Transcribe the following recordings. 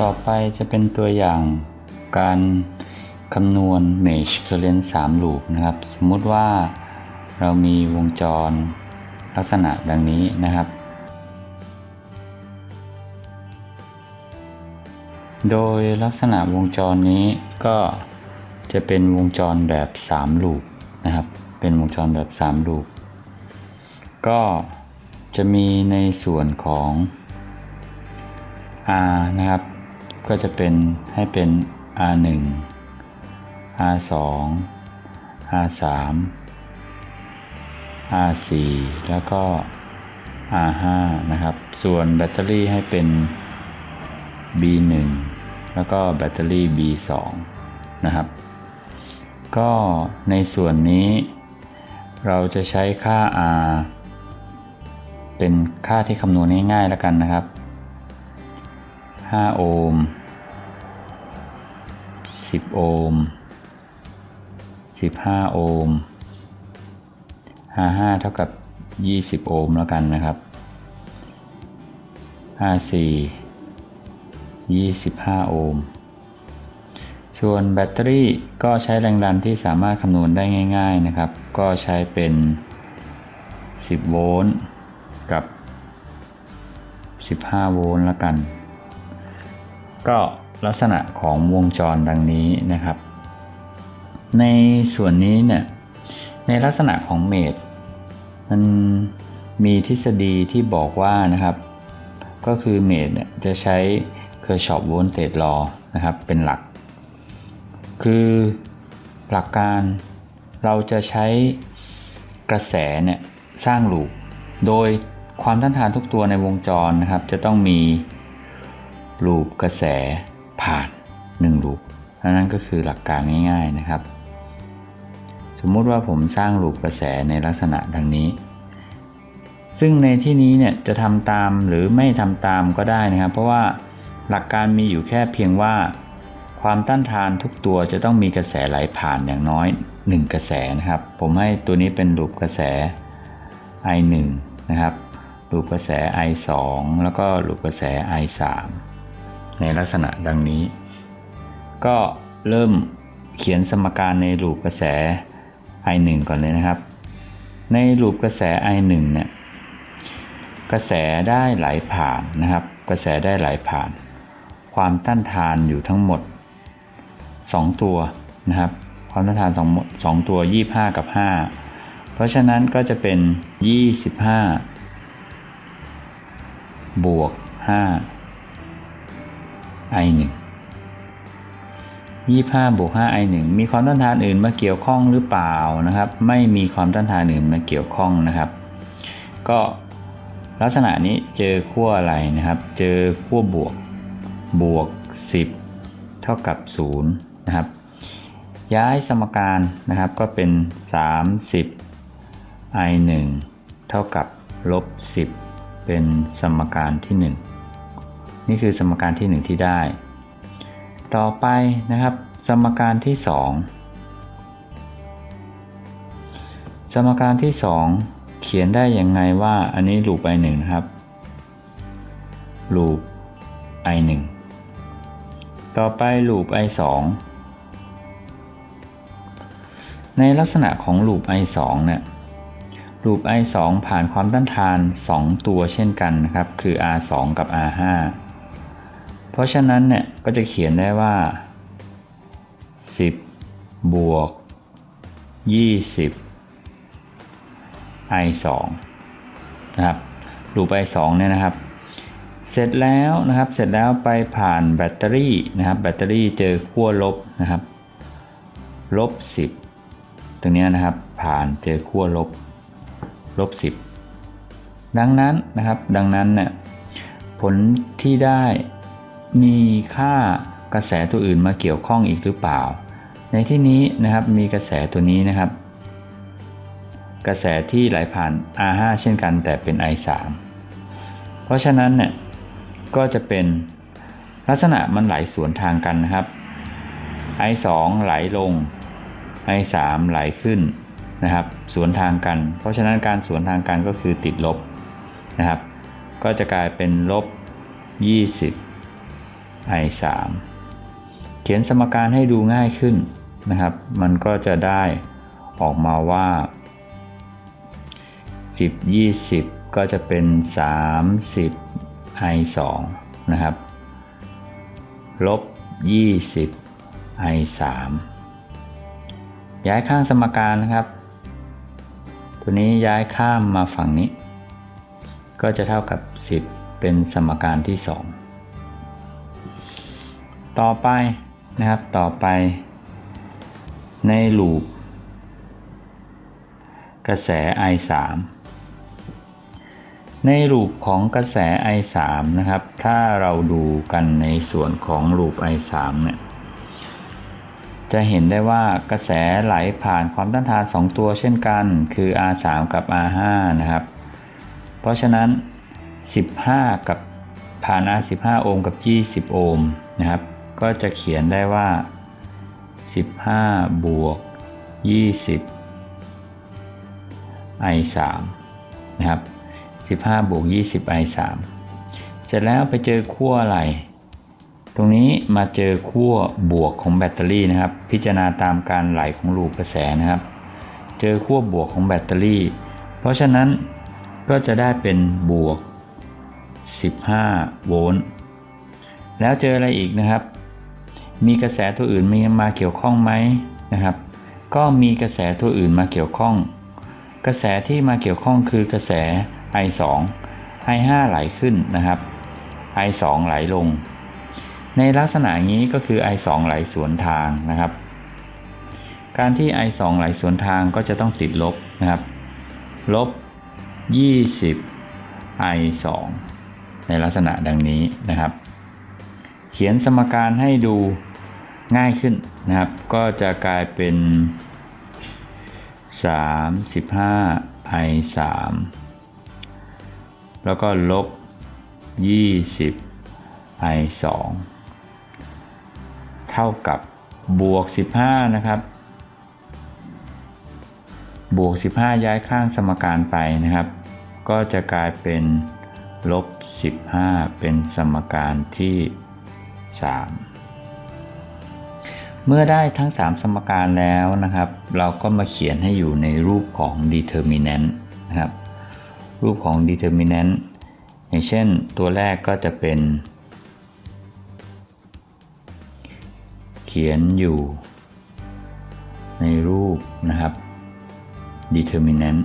ต่อไปจะเป็นตัวอย่างการคำนวณ Mesh Current 3 loop นะครับ สมมุติว่าเรามีวงจรลักษณะดังนี้นะครับ โดยลักษณะวงจรนี้ก็จะเป็นวงจรแบบ 3 ลูปนะครับ เป็นวงจรแบบ 3 ลูป ก็จะมีในส่วนของ R นะครับ ก็จะเป็นให้เป็น R1 R2 R3 R4 แล้วก็ R5 นะครับ ส่วนแบตเตอรี่ให้เป็น B1 แล้วก็แบตเตอรี่ B2 นะครับ ก็ในส่วนนี้เราจะใช้ค่า R เป็นค่าที่คำนวณง่ายๆแล้วกันนะครับ 5 โอห์ม 10 โอห์ม 15 โอห์ม 55 เท่ากับ 20 โอห์มแล้วกันนะครับ 54 25 โอห์ม ส่วนแบตเตอรี่ก็ใช้แรงดันที่สามารถคำนวณได้ง่าย ๆนะครับ ก็ใช้เป็น 10 โวลต์กับ 15 โวลต์แล้วกัน ก็ ลักษณะของวงจรดังนี้นะครับ ในส่วนนี้เนี่ยในลักษณะของเมดมันมีทฤษฎีที่บอกว่านะครับ ก็คือเมดเนี่ยจะใช้เคอร์ชอปโวลเตจลอนะครับเป็นหลัก คือหลักการเราจะใช้กระแสเนี่ยสร้างลูปโดยความต้านทานทุกตัวในวงจรนะครับ จะต้องมีลูปกระแส ผ่าน1ลูปนั่นก็คือหลักการง่าย ๆนะครับ สมมุติว่าผมสร้างลูปกระแสในลักษณะดังนี้ ซึ่งในที่นี้เนี่ยจะทำตามหรือไม่ทำตามก็ได้นะครับ เพราะว่าหลักการมีอยู่แค่เพียงว่า ความต้านทานทุกตัวจะต้องมีกระแสไหลผ่านอย่างน้อย 1 กระแสนะครับ ผมให้ตัวนี้เป็นลูปกระแส I1 นะครับลูปกระแส I2 แล้วก็ลูปกระแส I3 ในลักษณะดังนี้ ก็เริ่มเขียนสมการในลูปกระแส I1 ก่อนเลยนะครับ ในลูปกระแส I1 เนี่ยกระแสได้ไหลผ่านนะครับ กระแสได้ไหลผ่าน ความต้านทานอยู่ทั้งหมด 2 ตัวนะครับ ความต้านทาน2 2ตัว 25 กับ 5 เพราะฉะนั้นก็จะเป็น 25 บวก 5 i 1 25บวก5 i 1มีความต้านทานอื่นมาเกี่ยวข้องหรือเปล่านะครับ ไม่มีความต้านทานอื่นมาเกี่ยวข้องนะครับ ก็ลักษณะนี้เจอขั้วอะไรนะครับ เจอขั้วบวกบวก 10 เท่ากับ0นะครับ ย้ายสมการนะครับก็เป็น 30 i 1เท่ากับลบ10 เป็นสมการที่ 1 นี่คือสมการที่ 1 ที่ได้ ต่อไปนะครับ สมการที่ 2 สมการที่ 2 เขียนได้ยังไงว่าอันนี้ลูป i 1นะครับลูป i 1ต่อไปลูป i 2ในลักษณะของลูป i 2เนี่ยลูป i 2ผ่านความต้านทาน 2 ตัวเช่นกันนะครับ คือ r 2กับ r 5 เพราะฉะนั้นเนี่ยก็จะเขียนได้ว่า 10 บวก 20 i 2นะครับลูป i 2เนี่ยนะครับ เสร็จแล้วนะครับ เสร็จแล้วไปผ่านแบตเตอรี่นะครับ แบตเตอรี่เจอขั้วลบนะครับลบ 10 ตรงนี้นะครับ ผ่านเจอขั้วลบลบ 10 ดังนั้นนะครับ ดังนั้นเนี่ยผลที่ได้ มีค่ากระแสตัวอื่นมาเกี่ยวข้องอีกหรือเปล่า ในที่นี้นะครับมีกระแสตัวนี้นะครับ กระแสที่ไหลผ่าน R5 เช่นกันแต่เป็น I3 เพราะฉะนั้นเนี่ยก็จะเป็นลักษณะมันไหลสวนทางกันนะครับ I2 ไหลลง I3 ไหลขึ้นนะครับ สวนทางกัน เพราะฉะนั้นการสวนทางกันก็คือติดลบนะครับ ก็จะกลายเป็นลบ 20 i 3 เขียนสมการให้ดูง่ายขึ้นนะครับ มันก็จะได้ออกมาว่า 10 20 ก็จะเป็น 30 i 2 นะครับ ลบ 20 i 3 ย้ายข้างสมการนะครับ ตัวนี้ย้ายข้ามมาฝั่งนี้ ก็จะเท่ากับ 10 เป็นสมการที่ 2 ต่อไปนะครับต่อไป ในลูปกระแส I 3 ในลูปของกระแส I 3 นะครับ ถ้าเราดูกันในส่วนของลูป I 3 เนี่ย จะเห็นได้ว่ากระแสไหลผ่านความต้านทาน 2 ตัวเช่นกัน คือ R 3 กับ R 5 นะครับ เพราะฉะนั้น 15 กับผ่าน R 15 โอห์มกับ 20 โอห์มนะครับ ก็จะเขียนได้ว่า 15 บวก 20 i 3นะครับ 15 บวก 20 i 3เสร็จแล้วไปเจอขั้วอะไร ตรงนี้มาเจอขั้วบวกของแบตเตอรี่นะครับ พิจารณาตามการไหลของลูกกระแสนะครับ เจอขั้วบวกของแบตเตอรี่ เพราะฉะนั้นก็จะได้เป็นบวก 15 โวลต์ แล้วเจออะไรอีกนะครับ มีกระแสตัวอื่นมีมาเกี่ยวข้องไหมนะครับ ก็มีกระแสตัวอื่นมาเกี่ยวข้อง กระแสที่มาเกี่ยวข้องคือกระแส I 2 I 5 ไหลขึ้นนะครับ I 2 ไหลลง ในลักษณะนี้ก็คือ I 2 ไหลสวนทางนะครับ การที่ I 2 ไหลสวนทางก็จะต้องติดลบนะครับลบ 20 I 2 ในลักษณะดังนี้นะครับ เขียนสมการให้ดู ง่ายขึ้นนะครับ ก็จะกลายเป็น 35 i 3แล้วก็ลบ 20 i 2เท่ากับบวก 15 นะครับ บวก 15 ย้ายข้างสมการไปนะครับ ก็จะกลายเป็นลบ 15 เป็นสมการที่ 3 เมื่อได้ทั้ง 3 สมการแล้วนะครับ เราก็มาเขียนให้อยู่ในรูปของ determinant นะครับ รูปของ determinant อย่างเช่นตัวแรกก็จะเป็น เขียนอยู่ ในรูปนะครับ determinant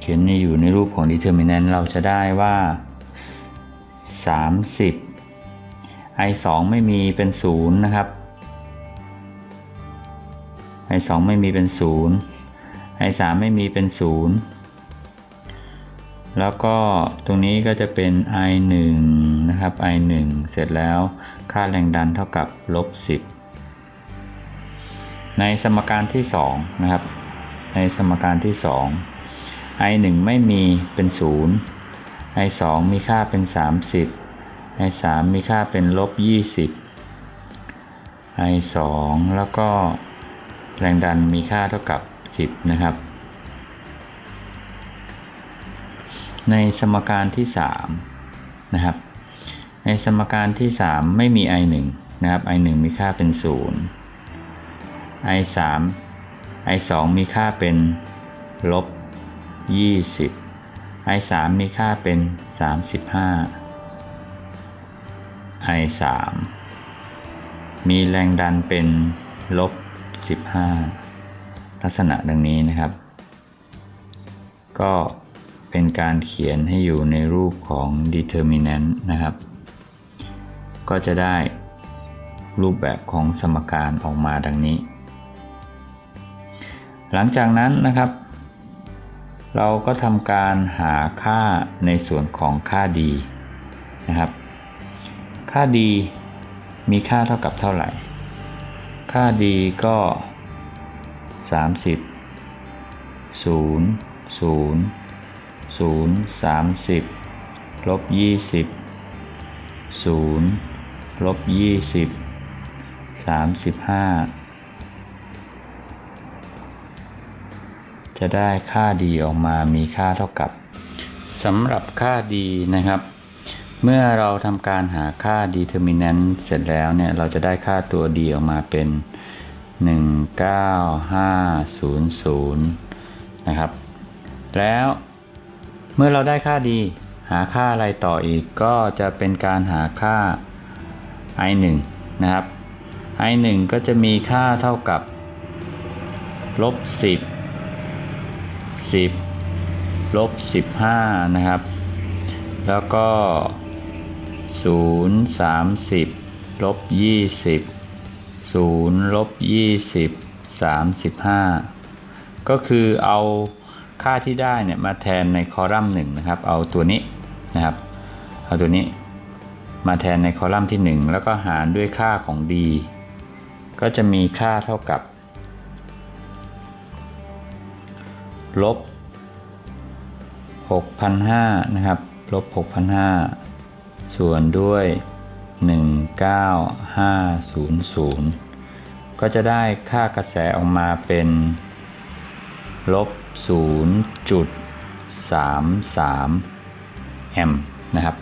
เขียนอยู่ในรูปของ determinant เราจะได้ว่า 30 i 2ไม่มีเป็น 0 นะครับ i 2ไม่มีเป็น 0 i 3ไม่มีเป็น 0 แล้วก็ตรงนี้ก็จะเป็น i 1นะครับ i 1เสร็จแล้วค่าแรงดันเท่ากับลบ10 ในสมการที่ 2 นะครับ ในสมการที่ 2 i 1ไม่มีเป็น 0 i 2มีค่าเป็น 30 i 3มีค่าเป็นลบ20 i 2แล้วก็แรงดันมีค่าเท่ากับ 10 นะครับ ในสมการที่3นะครับ ในสมการที่ 3 ไม่มี i 1นะครับ i 1มีค่าเป็น 0 i 3 i 2มีค่าเป็นลบ20 i 3มีค่าเป็น 35 i 3มีแรงดันเป็นลบ 15 ลักษณะดังนี้นะครับ ก็เป็นการเขียนให้อยู่ในรูปของ determinant นะครับ ก็จะได้รูปแบบของสมการออกมาดังนี้ หลังจากนั้นนะครับ เราก็ทำการหาค่าในส่วนของค่า d นะครับ ค่า d มีค่าเท่ากับเท่าไหร่ ค่า d ก็ 30 0 0 0 30ลบ20 0ลบ20 35 จะได้ค่า d ออกมามีค่าเท่ากับสำหรับค่า d นะครับ เมื่อเราทำการหาค่า determinant เสร็จแล้วเนี่ยเราจะได้ค่าตัว d ออกมาเป็น 19500 นะครับ แล้วเมื่อเราได้ค่า d หาค่าอะไรต่ออีกก็จะเป็นการหาค่า i 1 นะครับ i 1 ก็จะมีค่าเท่ากับลบ10 10ลบ15 นะครับ แล้วก็ 0 30ลบ20 0ลบ20 35 ก็คือเอาค่าที่ได้เนี่ยมาแทนในคอลัมน์หนึ่งนะครับ เอาตัวนี้นะครับ เอาตัวนี้มาแทนในคอลัมน์ที่ 1 แล้วก็หารด้วยค่าของ d ก็จะมีค่าเท่ากับ ลบ6,500นะครับ ลบ6,500ส่วนด้วย 19500 ก็จะได้ค่ากระแสออกมาเป็นลบ0.33 แอมป์นะครับ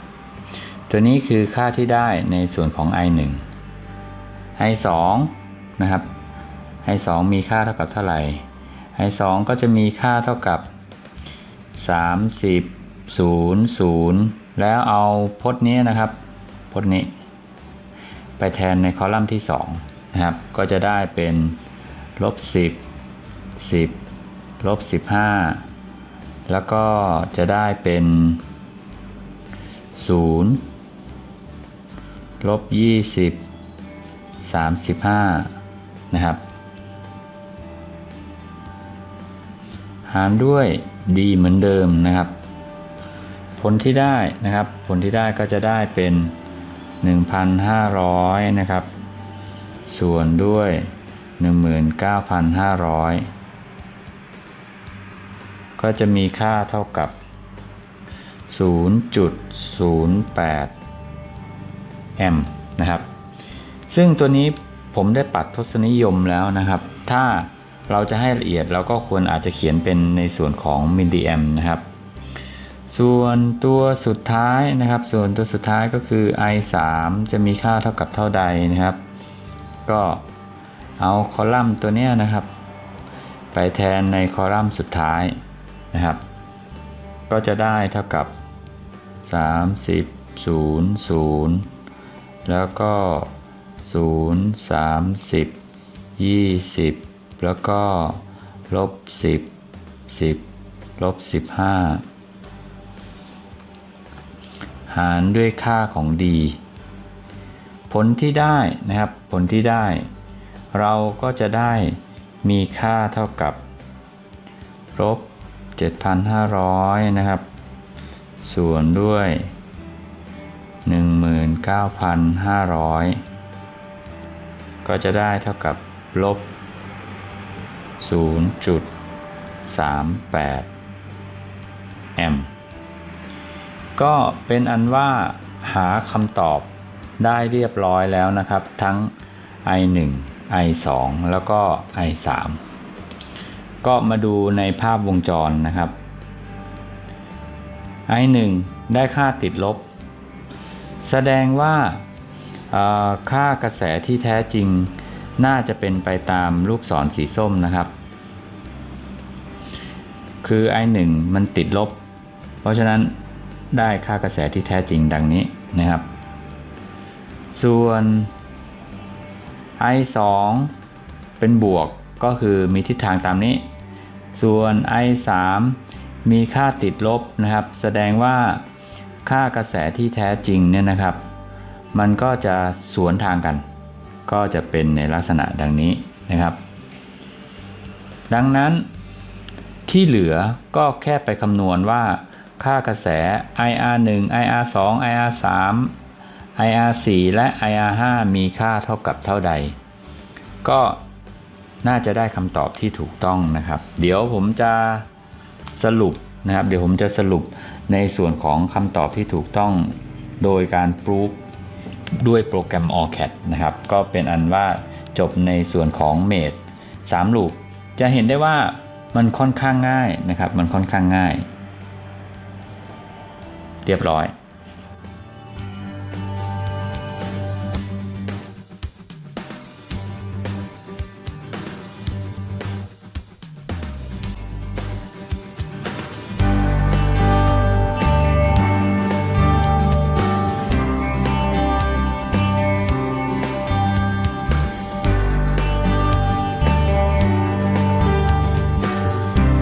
ตัวนี้คือค่าที่ได้ในส่วนของ i1 i2 นะครับ i2 มีค่าเท่ากับเท่าไหร่ i2 ก็จะมีค่าเท่ากับ 30 0 0 แล้วเอาพจน์นี้นะครับพจน์นี้ ไปแทนในคอลัมน์ที่2นะครับ ก็จะได้เป็นลบ10 10ลบ15 แล้วก็จะได้เป็น 0ลบ20 35 นะครับ หารด้วย d เหมือนเดิมนะครับ ผลที่ได้นะครับ ผลที่ได้ก็จะได้เป็น 1,500 นะครับ ส่วนด้วย 19,500 ก็จะมีค่าเท่ากับ 0.08 แอมป์นะครับ ซึ่งตัวนี้ผมได้ปัดทศนิยมแล้วนะครับ ถ้า เราจะให้ละเอียดเราก็ควรอาจจะเขียนเป็นในส่วนของมิลลิแอมนะครับ ส่วนตัวสุดท้ายนะครับ ส่วนตัวสุดท้ายก็คือ i 3จะมีค่าเท่ากับเท่าใดนะครับ ก็เอาคอลัมน์ตัวนี้นะครับ ไปแทนในคอลัมน์สุดท้ายนะครับ ก็จะได้เท่ากับ 30 0 0 แล้วก็ 0 30 20 แล้วก็ลบ10 10ลบ15 หารด้วยค่าของ d ผลที่ได้นะครับ ผลที่ได้ เราก็จะได้มีค่าเท่ากับลบ7,500 นะครับ ส่วนด้วย 19,500 ก็จะได้เท่ากับลบ 0.38 แอมป์ก็เป็นอันว่าหาคำตอบได้เรียบร้อยแล้วนะครับ ทั้ง i1 i2 แล้วก็ i3 ก็มาดูในภาพวงจรนะครับ i1 ได้ค่าติดลบ แสดงว่าค่ากระแสที่แท้จริงน่าจะเป็นไปตามลูกศรสีส้มนะครับ คือ i1 มันติดลบ เพราะฉะนั้นได้ค่ากระแสที่แท้จริงดังนี้นะครับ ส่วน i2 เป็นบวกก็คือมีทิศทางตามนี้ ส่วน i3 มีค่าติดลบนะครับ แสดงว่าค่ากระแสที่แท้จริงเนี่ยนะครับ มันก็จะสวนทางกัน ก็จะเป็นในลักษณะดังนี้นะครับ ดังนั้น ที่เหลือก็แค่ไปคำนวณว่าค่ากระแส IR1 IR2 IR3 IR4 และ IR5 มีค่าเท่ากับเท่าใด ก็น่าจะได้คำตอบที่ถูกต้องนะครับ เดี๋ยวผมจะสรุปนะครับ เดี๋ยวผมจะสรุปในส่วนของคำตอบที่ถูกต้องโดยการปรูฟด้วยโปรแกรม ORCAD นะครับ ก็เป็นอันว่าจบในส่วนของเมด3ลูปจะเห็นได้ว่า มันค่อนข้างง่ายนะครับ มันค่อนข้างง่าย เรียบร้อย